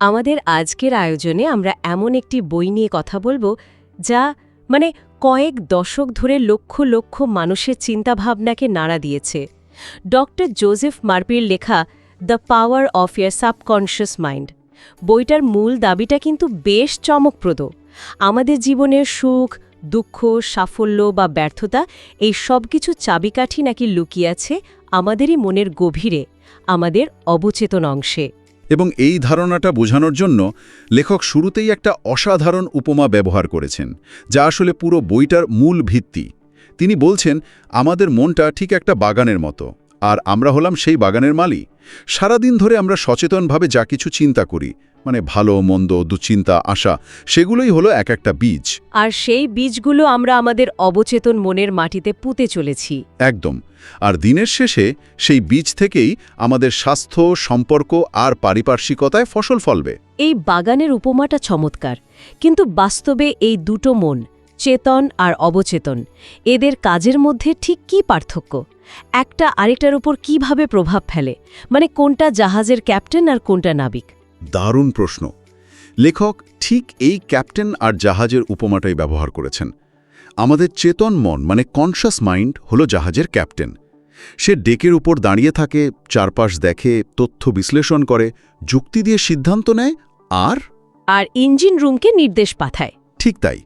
আমাদের আজকের আয়োজনে আমরা এমন একটি বই নিয়ে কথা বলব যা মানে কয়েক দশক ধরে লক্ষ লক্ষ মানুষের চিন্তাভাবনাকে নাড়া দিয়েছে। ডক্টর জোজেফ মার্পির লেখা the power of your subconscious mind. বইটার মূল দাবিটা কিন্তু বেশ চমকপ্রদ। আমাদের জীবনের সুখ, দুঃখ, সাফল্য বা ব্যর্থতা এই সব কিছু চাবিকাঠি নাকি লুকিয়ে আছে আমাদেরই মনের গভীরে, আমাদের অবচেতন অংশে। এবং এই ধারণাটা বোঝানোর জন্য লেখক শুরুতেই একটা অসাধারণ উপমা ব্যবহার করেছেন, যা আসলে পুরো বইটার মূল ভিত্তি। তিনি বলছেন, আমাদের মনটা ঠিক একটা বাগানের মতো, আর আমরা হলাম সেই বাগানের মালি সারাদিন ধরে আমরা সচেতনভাবে যা কিছু চিন্তা করি মানে ভালো মন্দ দুশ্চিন্তা আশা সেগুলোই হলো এক একটা বীজ। আর সেই বীজগুলো আমরা আমাদের অবচেতন মনের মাটিতে পুঁতে চলেছি। একদম। আর দিনের শেষে সেই বীজ থেকেই আমাদের স্বাস্থ্য সম্পর্ক আর পারিপার্শ্বিকতায় ফসল ফলবে। এই বাগানের উপমাটা চমৎকার। কিন্তু বাস্তবে এই দুটো মন চেতন আর অবচেতন এদের কাজের মধ্যে ঠিক কি পার্থক্য? একটা আরেকটার উপর কীভাবে প্রভাব ফেলে? মানে কোনটা জাহাজের ক্যাপ্টেন আর কোনটা নাবিক? দারুণ প্রশ্ন। লেখক ঠিক এই ক্যাপ্টেন আর জাহাজের উপমাটাই ব্যবহার করেছেন। আমাদের চেতন মন মানে কনশাস মাইন্ড হলো জাহাজের ক্যাপ্টেন। সে ডেকের উপর দাঁড়িয়ে থাকে চারপাশ দেখে তথ্য বিশ্লেষণ করে যুক্তি দিয়ে সিদ্ধান্ত নেয় আর? আর ইঞ্জিন রুমকে নির্দেশ পাঠায়। ঠিক তাই।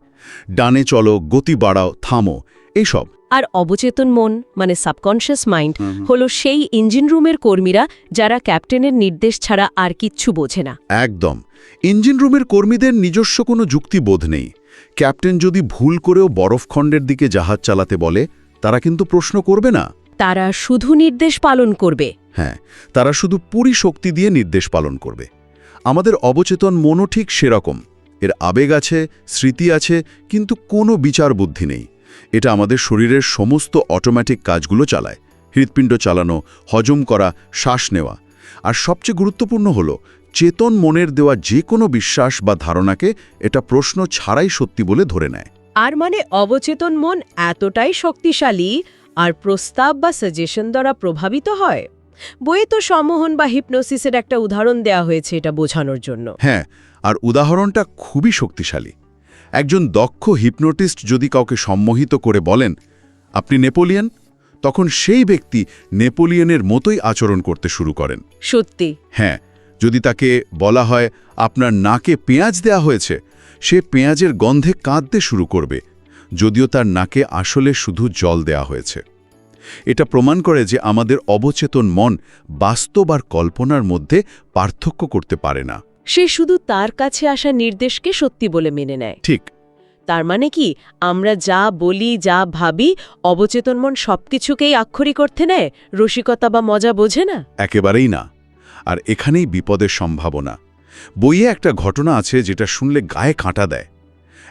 ডানে চলো গতি বাড়াও থামো এইসব। আর অবচেতন মন মানে সাবকনশিয়াস মাইন্ড হলো সেই ইঞ্জিন রুমের কর্মীরা যারা ক্যাপ্টেনের নির্দেশ ছাড়া আর কিচ্ছু বোঝে না। একদম। ইঞ্জিন রুমের কর্মীদের নিজস্ব কোনো যুক্তিবোধ নেই। ক্যাপ্টেন যদি ভুল করেও বরফখণ্ডের দিকে জাহাজ চালাতে বলে তারা কিন্তু প্রশ্ন করবে না। তারা শুধু নির্দেশ পালন করবে। হ্যাঁ তারা শুধু পুরি শক্তি দিয়ে নির্দেশ পালন করবে। আমাদের অবচেতন মনও ঠিক সেরকম। এর আবেগ আছে স্মৃতি আছে কিন্তু কোনো বিচার বুদ্ধি নেই। এটা আমাদের শরীরের সমস্ত অটোমেটিক কাজগুলো চালায়। হৃৎপিণ্ড চালানো হজম করা শ্বাস নেওয়া। আর সবচেয়ে গুরুত্বপূর্ণ হল চেতন মনের দেওয়া যে কোনো বিশ্বাস বা ধারণাকে এটা প্রশ্ন ছাড়াই সত্যি বলে ধরে নেয়। আর মানে অবচেতন মন এতটাই শক্তিশালী আর প্রস্তাব বা সাজেশন দ্বারা প্রভাবিত হয়? বইয়ে তো সম্মোহন বা হিপনোসিসের একটা উদাহরণ দেয়া হয়েছে এটা বোঝানোর জন্য। হ্যাঁ আর উদাহরণটা খুবই শক্তিশালী। একজন দক্ষ হিপনোটিস্ট যদি কাউকে সম্মোহিত করে বলেন আপনি নেপোলিয়ান? তখন সেই ব্যক্তি নেপোলিয়নের মতোই আচরণ করতে শুরু করেন। সত্যি? হ্যাঁ যদি তাকে বলা হয় আপনার নাকে পেঁয়াজ দেয়া হয়েছে সে পেঁয়াজের গন্ধে কাঁদতে শুরু করবে যদিও তার নাকে আসলে শুধু জল দেয়া হয়েছে। এটা প্রমাণ করে যে আমাদের অবচেতন মন বাস্তব আর কল্পনার মধ্যে পার্থক্য করতে পারে না। সে শুধু তার কাছে আসা নির্দেশকে সত্যি বলে মেনে নেয়। ঠিক। তার মানে কি? আমরা যা বলি যা ভাবি অবচেতন মন সবকিছুকেই আক্ষরিক অর্থে নেয়? রসিকতা বা মজা বোঝে না? একেবারেই না। আর এখানেই বিপদের সম্ভাবনা। বইয়ে একটা ঘটনা আছে যেটা শুনলে গায়ে কাঁটা দেয়।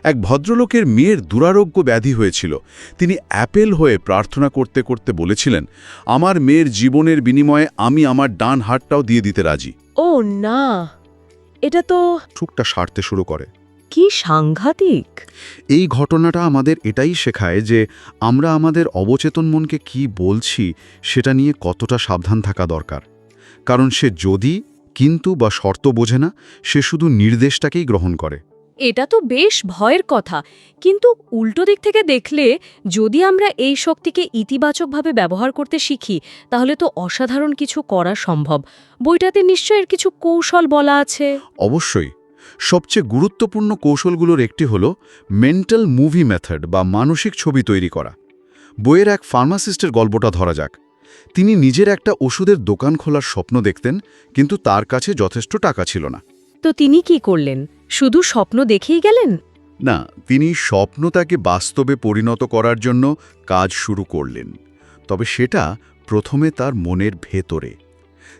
এক ভদ্রলোকের মেয়ের দুরারোগ্য ব্যাধি হয়েছিল। তিনি অ্যাপেল হয়ে প্রার্থনা করতে করতে বলেছিলেন আমার মেয়ের জীবনের বিনিময়ে আমি আমার ডান হাতটাও দিয়ে দিতে রাজি। ও না। এটা তো ঠুকটা সারতে শুরু করে। কি সাংঘাতিক। এই ঘটনাটা আমাদের এটাই শেখায় যে আমরা আমাদের অবচেতন মনকে কি বলছি সেটা নিয়ে কতটা সাবধান থাকা দরকার। কারণ সে যদি কিন্তু বা শর্ত বোঝে না সে শুধু নির্দেশটাকেই গ্রহণ করে। এটা তো বেশ ভয়ের কথা। কিন্তু উল্টো দিক থেকে দেখলে, যদি আমরা এই শক্তিকে ইতিবাচকভাবে ব্যবহার করতে শিখি, তাহলে তো অসাধারণ কিছু করা সম্ভব। বইটাতে নিশ্চয়ের কিছু কৌশল বলা আছে। অবশ্যই। সবচেয়ে গুরুত্বপূর্ণ কৌশলগুলোর একটি হল মেন্টাল মুভি মেথড বা মানসিক ছবি তৈরি করা। বইয়ের এক ফার্মাসিস্টের গল্পটা ধরা যাক। তিনি নিজের একটা ওষুধের দোকান খোলার স্বপ্ন দেখতেন, কিন্তু তার কাছে যথেষ্ট টাকা ছিল না। তো তিনি কি করলেন? শুধু স্বপ্ন দেখেই গেলেন? না তিনি স্বপ্ন তাকে বাস্তবে পরিণত করার জন্য কাজ শুরু করলেন। তবে সেটা প্রথমে তার মনের ভেতরে।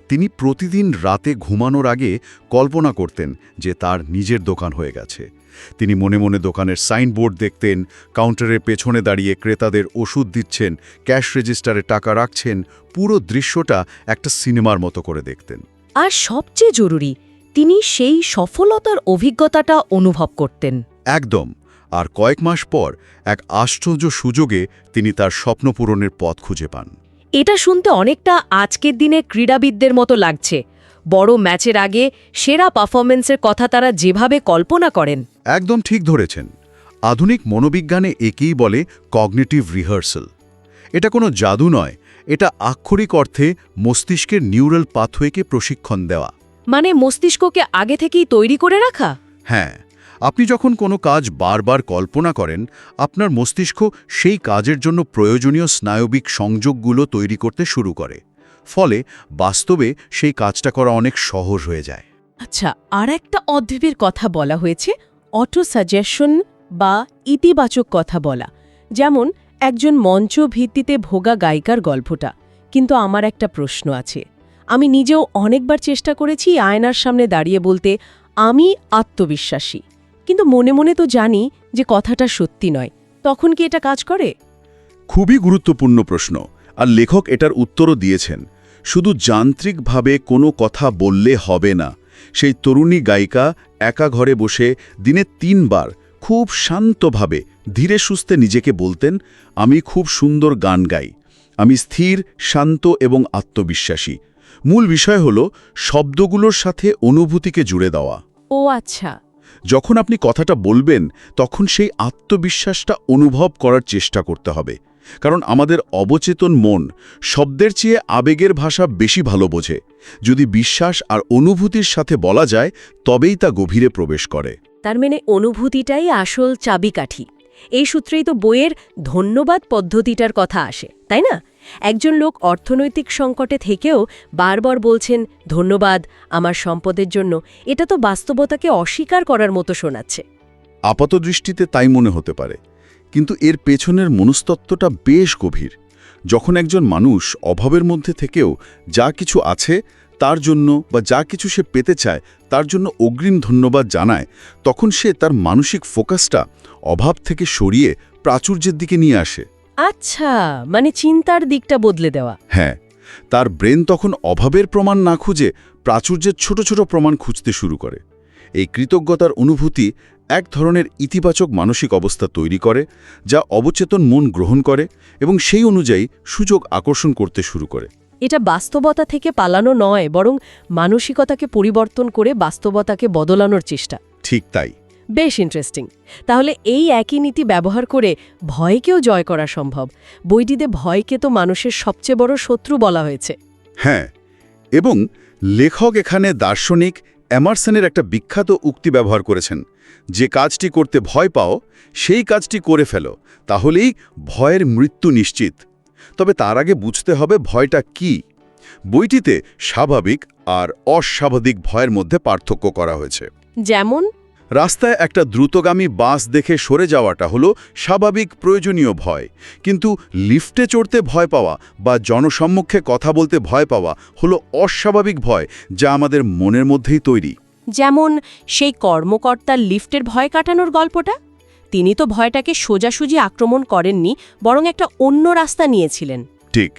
তিনি প্রতিদিন রাতে ঘুমানোর আগে কল্পনা করতেন যে তার নিজের দোকান হয়ে গেছে। তিনি মনে মনে দোকানের সাইনবোর্ড দেখতেন কাউন্টারের পেছনে দাঁড়িয়ে ক্রেতাদের ওষুধ দিচ্ছেন ক্যাশ রেজিস্টারে টাকা রাখছেন পুরো দৃশ্যটা একটা সিনেমার মতো করে দেখতেন। আর সবচেয়ে জরুরি তিনি সেই সফলতার অভিজ্ঞতাটা অনুভব করতেন। একদম। আর কয়েক মাস পর এক আশ্চর্য সুযোগে তিনি তার স্বপ্ন পূরণের পথ খুঁজে পান। এটা শুনতে অনেকটা আজকের দিনে ক্রীড়াবিদদের মতো লাগছে। বড় ম্যাচের আগে সেরা পারফরমেন্সের কথা তারা যেভাবে কল্পনা করেন। একদম ঠিক ধরেছেন। আধুনিক মনোবিজ্ঞানে একেই বলে কগনিটিভ রিহার্সাল। এটা কোনো জাদু নয় এটা আক্ষরিক অর্থে মস্তিষ্কের নিউরাল পাথওয়েকে প্রশিক্ষণ দেওয়া। মানে মস্তিষ্ককে আগে থেকেই তৈরি করে রাখা? হ্যাঁ আপনি যখন কোনো কাজ বারবার কল্পনা করেন আপনার মস্তিষ্ক সেই কাজের জন্য প্রয়োজনীয় স্নায়বিক সংযোগগুলো তৈরি করতে শুরু করে। ফলে বাস্তবে সেই কাজটা করা অনেক সহজ হয়ে যায়। আচ্ছা আর একটা অধ্যবের কথা বলা হয়েছে অটো সাজেশন বা ইতিবাচক কথা বলা। যেমন একজন মঞ্চ ভিত্তিতে ভোগা গায়িকার গল্পটা। কিন্তু আমার একটা প্রশ্ন আছে। আমি নিজেও অনেকবার চেষ্টা করেছি আয়নার সামনে দাঁড়িয়ে বলতে, আমি আত্মবিশ্বাসী। কিন্তু মনে মনে তো জানি যে কথাটা সত্যি নয়। তখন কি এটা কাজ করে? খুবই গুরুত্বপূর্ণ প্রশ্ন, আর লেখক এটার উত্তরও দিয়েছেন। শুধু যান্ত্রিকভাবে কোনো কথা বললে হবে না। সেই তরুণী গায়িকা একা ঘরে বসে দিনে তিনবার খুব শান্তভাবে, ধীরে সুস্থে নিজেকে বলতেন, আমি খুব সুন্দর গান গাই। আমি স্থির, শান্ত এবং আত্মবিশ্বাসী। মূল বিষয় হল শব্দগুলোর সাথে অনুভূতিকে জুড়ে দেওয়া। ও আচ্ছা। যখন আপনি কথাটা বলবেন তখন সেই আত্মবিশ্বাসটা অনুভব করার চেষ্টা করতে হবে। কারণ আমাদের অবচেতন মন শব্দের চেয়ে আবেগের ভাষা বেশি ভালো বোঝে। যদি বিশ্বাস আর অনুভূতির সাথে বলা যায় তবেই তা গভীরে প্রবেশ করে। তার মানে অনুভূতিটাই আসল চাবিকাঠি। এই সূত্রেই তো বইয়ের ধন্যবাদ পদ্ধতিটার কথা আসে তাই না? একজন লোক অর্থনৈতিক সংকটে থেকেও বারবার বলছেন, ধন্যবাদ আমার সম্পদের জন্য। এটা তো বাস্তবতাকে অস্বীকার করার মতো শোনাচ্ছে। আপাতদৃষ্টিতে তাই মনে হতে পারে। কিন্তু এর পেছনের মনস্তত্ত্বটা বেশ গভীর। যখন একজন মানুষ অভাবের মধ্যে থেকেও যা কিছু আছে তার জন্য বা যা কিছু সে পেতে চায় তার জন্য অগ্রিম ধন্যবাদ জানায়, তখন সে তার মানসিক ফোকাসটা অভাব থেকে সরিয়ে প্রাচুর্যের দিকে নিয়ে আসে। আচ্ছা মানে চিন্তার দিকটা বদলে দেওয়া। হ্যাঁ তার ব্রেন তখন অভাবের প্রমাণ না খুঁজে প্রাচুর্যের ছোট ছোট প্রমাণ খুঁজতে শুরু করে। এই কৃতজ্ঞতার অনুভূতি এক ধরনের ইতিবাচক মানসিক অবস্থা তৈরি করে যা অবচেতন মন গ্রহণ করে এবং সেই অনুযায়ী সুযোগ আকর্ষণ করতে শুরু করে। এটা বাস্তবতা থেকে পালানো নয় বরং মানসিকতাকে পরিবর্তন করে বাস্তবতাকে বদলানোর চেষ্টা। ঠিক তাই। বেশ ইন্টারেস্টিং তাহলে এই একই নীতি ব্যবহার করে ভয়কেও জয় করা সম্ভব। বইটিতে ভয়কে তো মানুষের সবচেয়ে বড় শত্রু বলা হয়েছে। হ্যাঁ এবং লেখক এখানে দার্শনিক এমারসনের একটা বিখ্যাত উক্তি ব্যবহার করেছেন। যে কাজটি করতে ভয় পাও সেই কাজটি করে ফেলো তাহলেই ভয়ের মৃত্যু নিশ্চিত। তবে তার আগে বুঝতে হবে ভয়টা কি। বইটিতে স্বাভাবিক আর অস্বাভাবিক ভয়ের মধ্যে পার্থক্য করা হয়েছে। যেমন রাস্তায় একটা দ্রুতগামী বাস দেখে সরে যাওয়াটা হলো স্বাভাবিক প্রয়োজনীয় ভয়। কিন্তু লিফটে চড়তে ভয় পাওয়া বা জনসম্মুখে কথা বলতে ভয় পাওয়া হলো অস্বাভাবিক ভয় যা আমাদের মনের মধ্যেই তৈরি। যেমন সেই কর্মকর্তার লিফটের ভয় কাটানোর গল্পটা? তিনি তো ভয়টাকে সোজাসুজি আক্রমণ করেননি বরং একটা অন্য রাস্তা নিয়েছিলেন। ঠিক।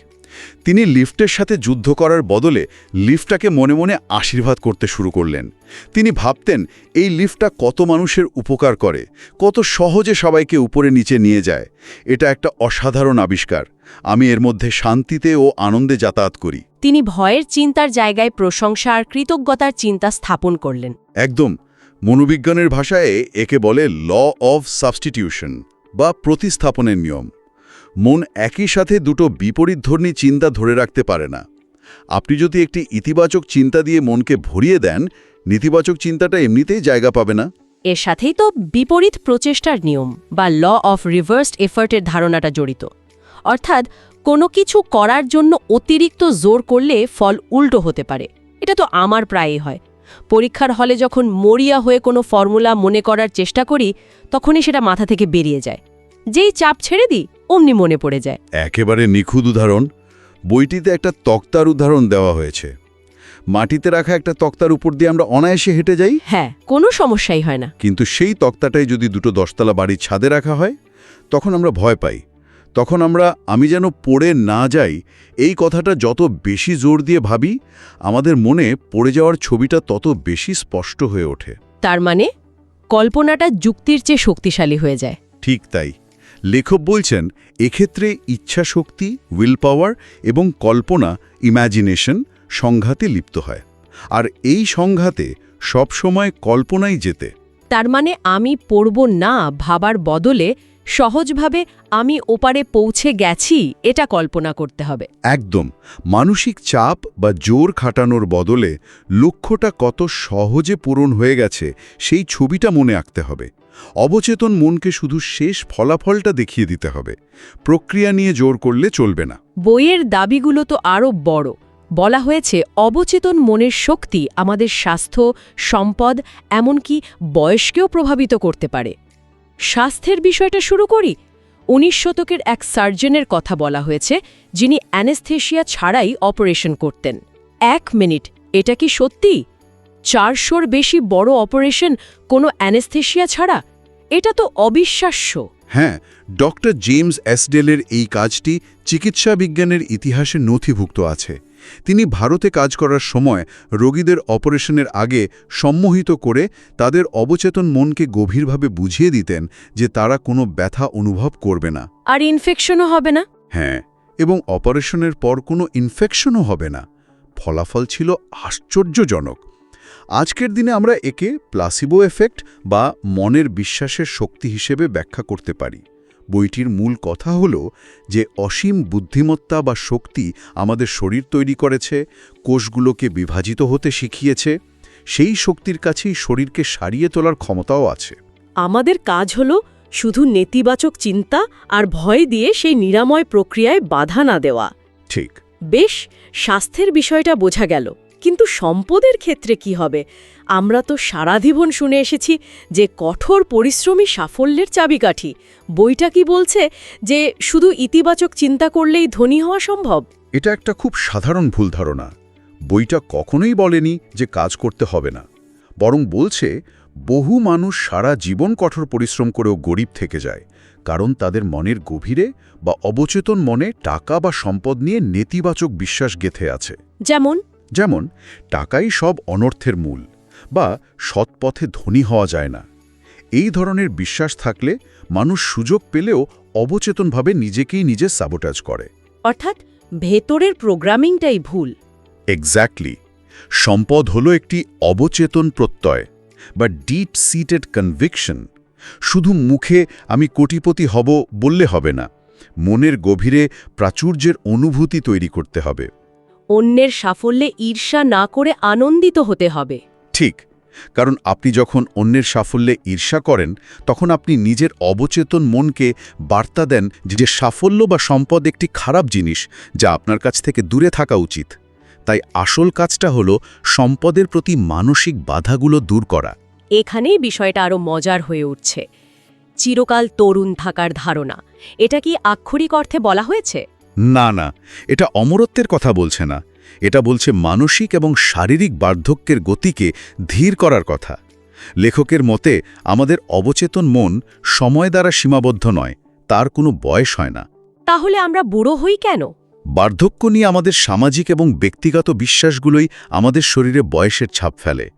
তিনি লিফটের সাথে যুদ্ধ করার বদলে লিফটটাকে মনে মনে আশীর্বাদ করতে শুরু করলেন। তিনি ভাবতেন এই লিফটটা কত মানুষের উপকার করে কত সহজে সবাইকে উপরে নিচে নিয়ে যায়। এটা একটা অসাধারণ আবিষ্কার। আমি এর মধ্যে শান্তিতে ও আনন্দে যাতায়াত করি। তিনি ভয়ের চিন্তার জায়গায় প্রশংসা আর কৃতজ্ঞতার চিন্তা স্থাপন করলেন। একদম। মনোবিজ্ঞানের ভাষায় একে বলে ল অফ সাবস্টিটিউশন বা প্রতিস্থাপনের নিয়ম। মন একই সাথে দুটো বিপরীতধর্মী চিন্তা ধরে রাখতে পারে না। আপনি যদি একটি ইতিবাচক চিন্তা দিয়ে মনকে ভরিয়ে দেন, নেতিবাচক চিন্তাটা এমনিতেই জায়গা পাবে না। এর সাথেই তো বিপরীত প্রচেষ্টার নিয়ম বা ল অফ রিভার্সড এফার্টের ধারণাটা জড়িত। অর্থাৎ কোনো কিছু করার জন্য অতিরিক্ত জোর করলে ফল উল্টো হতে পারে। এটা তো আমার প্রায়ই হয়। পরীক্ষার হলে যখন মরিয়া হয়ে কোনো ফর্মুলা মনে করার চেষ্টা করি, তখনই সেটা মাথা থেকে বেরিয়ে যায়। যেই চাপ ছেড়ে দিই অমনি মনে পড়ে যায়। একেবারে নিখুঁত উদাহরণ। বইটিতে একটা তক্তার উদাহরণ দেওয়া হয়েছে। মাটিতে রাখা একটা তক্তার উপর দিয়ে আমরা অনায়াসে হেঁটে যাই? হ্যাঁ কোনো সমস্যাই হয় না। কিন্তু সেই তক্তাটাই যদি দুটো দশতলা বাড়ির ছাদে রাখা হয় তখন আমরা ভয় পাই। তখন আমরা আমি যেন পড়ে না যাই এই কথাটা যত বেশি জোর দিয়ে ভাবি আমাদের মনে পড়ে যাওয়ার ছবিটা তত বেশি স্পষ্ট হয়ে ওঠে। তার মানে কল্পনাটা যুক্তির চেয়ে শক্তিশালী হয়ে যায়। ঠিক তাই। লেখক বলছেন, এক্ষেত্রে ইচ্ছাশক্তি উইল পাওয়ার এবং কল্পনা ইম্যাজিনেশন সংঘাতে লিপ্ত হয়। আর এই সংঘাতে সবসময় কল্পনাই যেতে তার মানে আমি পড়ব না ভাবার বদলে সহজভাবে আমি ওপারে পৌঁছে গেছি এটা কল্পনা করতে হবে। একদম। মানসিক চাপ বা জোর খাটানোর বদলে লক্ষ্যটা কত সহজে পূরণ হয়ে গেছে সেই ছবিটা মনে আঁকতে হবে। অবচেতন মনকে শুধু শেষ ফলাফলটা দেখিয়ে দিতে হবে। প্রক্রিয়া নিয়ে জোর করলে চলবে না। বইয়ের দাবিগুলো তো আরও বড়। বলা হয়েছে অবচেতন মনের শক্তি আমাদের স্বাস্থ্য সম্পদ এমনকি বয়সকেও প্রভাবিত করতে পারে। স্বাস্থ্যের বিষয়টা শুরু করি? উনিশ শতকের এক সার্জনের কথা বলা হয়েছে, যিনি অ্যানেস্থেশিয়া ছাড়াই অপারেশন করতেন। এক মিনিট, এটা কি সত্যি? চারশোর বেশি বড় অপারেশন কোনো অ্যানেস্থেশিয়া ছাড়া? এটা তো অবিশ্বাস্য। হ্যাঁ ডক্টর জেমস অ্যাসডেলের এই কাজটি চিকিৎসা বিজ্ঞানের ইতিহাসে নথিভুক্ত আছে। তিনি ভারতে কাজ করার সময় রোগীদের অপারেশনের আগে সম্মোহিত করে তাদের অবচেতন মনকে গভীরভাবে বুঝিয়ে দিতেন যে তারা কোনো ব্যথা অনুভব করবে না। আর ইনফেকশনও হবে না? হ্যাঁ এবং অপারেশনের পর কোনো ইনফেকশনও হবে না। ফলাফল ছিল আশ্চর্যজনক। আজকের দিনে আমরা একে প্লাসিবো এফেক্ট বা মনের বিশ্বাসের শক্তি হিসেবে ব্যাখ্যা করতে পারি। বইটির মূল কথা হল যে অসীম বুদ্ধিমত্তা বা শক্তি আমাদের শরীর তৈরি করেছে কোষগুলোকে বিভাজিত হতে শিখিয়েছে সেই শক্তির কাছেই শরীরকে সারিয়ে তোলার ক্ষমতাও আছে। আমাদের কাজ হল শুধু নেতিবাচক চিন্তা আর ভয় দিয়ে সেই নিরাময় প্রক্রিয়ায় বাধা না দেওয়া। ঠিক। বেশ স্বাস্থ্যের বিষয়টা বোঝা গেল। কিন্তু সম্পদের ক্ষেত্রে কি হবে? আমরা তো সারাধীবন শুনে এসেছি যে কঠোর পরিশ্রমী সাফল্যের চাবিকাঠি। বইটা কি বলছে যে শুধু ইতিবাচক চিন্তা করলেই ধনী হওয়া সম্ভব? এটা একটা খুব সাধারণ ভুল ধারণা। বইটা কখনোই বলেনি যে কাজ করতে হবে না। বরং বলছে বহু মানুষ সারা জীবন কঠোর পরিশ্রম করেও গরিব থেকে যায় কারণ তাদের মনের গভীরে বা অবচেতন মনে টাকা বা সম্পদ নিয়ে নেতিবাচক বিশ্বাস গেথে আছে। যেমন? যেমন টাকাই সব অনর্থের মূল বা সৎপথে ধনী হওয়া যায় না। এই ধরনের বিশ্বাস থাকলে মানুষ সুযোগ পেলেও অবচেতনভাবে নিজেকেই নিজে সাবোটাজ করে। অর্থাৎ ভেতরের প্রোগ্রামিংটাই ভুল। এক্স্যাক্টলি সম্পদ হলো একটি অবচেতন প্রত্যয় বা ডিপ সিটেড কনভিকশন শুধু মুখে আমি কোটিপতি হব বললে হবে না মনের গভীরে প্রাচুর্যের অনুভূতি তৈরি করতে হবে। অন্যের সাফল্যে ঈর্ষা না করে আনন্দিত হতে হবে। ঠিক কারণ আপনি যখন অন্যের সাফল্যে ঈর্ষা করেন তখন আপনি নিজের অবচেতন মনকে বার্তা দেন যে সাফল্য বা সম্পদ একটি খারাপ জিনিস যা আপনার কাছ থেকে দূরে থাকা উচিত। তাই আসল কাজটা হলো সম্পদের প্রতি মানসিক বাধাগুলো দূর করা। এখানেই বিষয়টা আরও মজার হয়ে উঠছে। চিরকাল তরুণ থাকার ধারণা এটা কি আক্ষরিক অর্থে বলা হয়েছে? না না এটা অমরত্বের কথা বলছে না। এটা বলছে মানসিক এবং শারীরিক বার্ধক্যের গতিকে ধীর করার কথা। লেখকের মতে আমাদের অবচেতন মন সময় দ্বারা সীমাবদ্ধ নয় তার কোনো বয়স হয় না। তাহলে আমরা বুড়ো হই কেন? বার্ধক্য নিয়ে আমাদের সামাজিক এবং ব্যক্তিগত বিশ্বাসগুলোই আমাদের শরীরে বয়সের ছাপ ফেলে।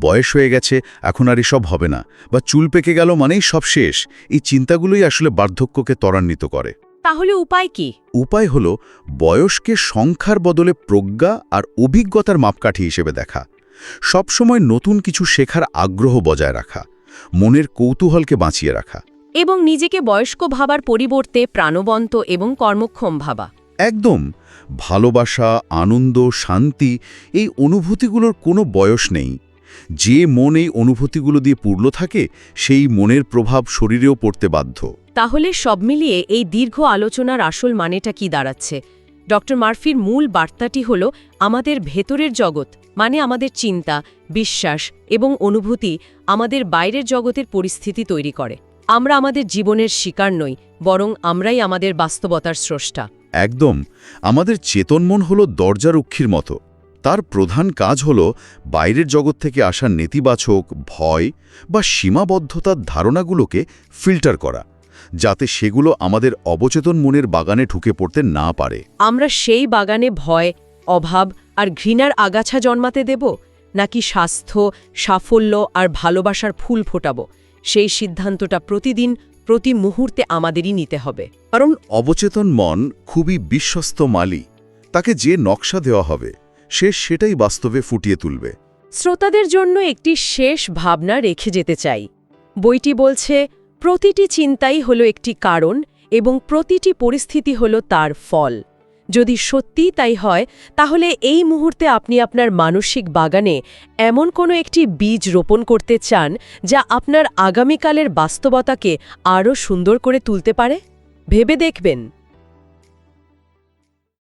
বয়স হয়ে গেছে এখন আর এসব হবে না বা চুল পেকে গেল মানেই সব শেষ। এই চিন্তাগুলোই আসলে বার্ধক্যকে ত্বরান্বিত করে। তাহলে উপায় কি? উপায় হল বয়সকে সংখ্যার বদলে প্রজ্ঞা আর অভিজ্ঞতার মাপকাঠি হিসেবে দেখা। সবসময় নতুন কিছু শেখার আগ্রহ বজায় রাখা। মনের কৌতূহলকে বাঁচিয়ে রাখা। এবং নিজেকে বয়স্ক ভাবার পরিবর্তে প্রাণবন্ত এবং কর্মক্ষম ভাবা। একদম। ভালোবাসা আনন্দ শান্তি এই অনুভূতিগুলোর কোনো বয়স নেই। যে মন এই অনুভূতিগুলো দিয়ে পূর্ণ থাকে সেই মনের প্রভাব শরীরেও পড়তে বাধ্য। তাহলে সব মিলিয়ে এই দীর্ঘ আলোচনার আসল মানেটা কি দাঁড়াচ্ছে? ডক্টর মার্ফির মূল বার্তাটি হল আমাদের ভেতরের জগৎ মানে আমাদের চিন্তা বিশ্বাস এবং অনুভূতি আমাদের বাইরের জগতের পরিস্থিতি তৈরি করে। আমরা আমাদের জীবনের শিকার নই বরং আমরাই আমাদের বাস্তবতার স্রষ্টা। একদম। আমাদের চেতন মন হল দরজারক্ষীর মতো। তার প্রধান কাজ হল বাইরের জগৎ থেকে আসা নেতিবাচক ভয় বা সীমাবদ্ধতার ধারণাগুলোকে ফিল্টার করা যাতে সেগুলো আমাদের অবচেতন মনের বাগানে ঢুকে পড়তে না পারে। আমরা সেই বাগানে ভয় অভাব আর ঘৃণার আগাছা জন্মাতে দেব নাকি স্বাস্থ্য সাফল্য আর ভালোবাসার ফুল ফোটাব? সেই সিদ্ধান্তটা প্রতিদিন প্রতি মুহূর্তে আমাদেরই নিতে হবে। কারণ অবচেতন মন খুবই বিশ্বস্ত মালি তাকে যে নকশা দেওয়া হবে সে সেটাই বাস্তবে ফুটিয়ে তুলবে। শ্রোতাদের জন্য একটি শেষ ভাবনা রেখে যেতে চাই। বইটি বলছে, প্রতিটি চিন্তাই হলো একটি কারণ এবং প্রতিটি পরিস্থিতি হলো তার ফল। যদি সত্যিই তাই হয়, তাহলে এই মুহূর্তে আপনি আপনার মানসিক বাগানে এমন কোনো একটি বীজ রোপণ করতে চান যা আপনার আগামীকালের বাস্তবতাকে আরও সুন্দর করে তুলতে পারে? ভেবে দেখবেন।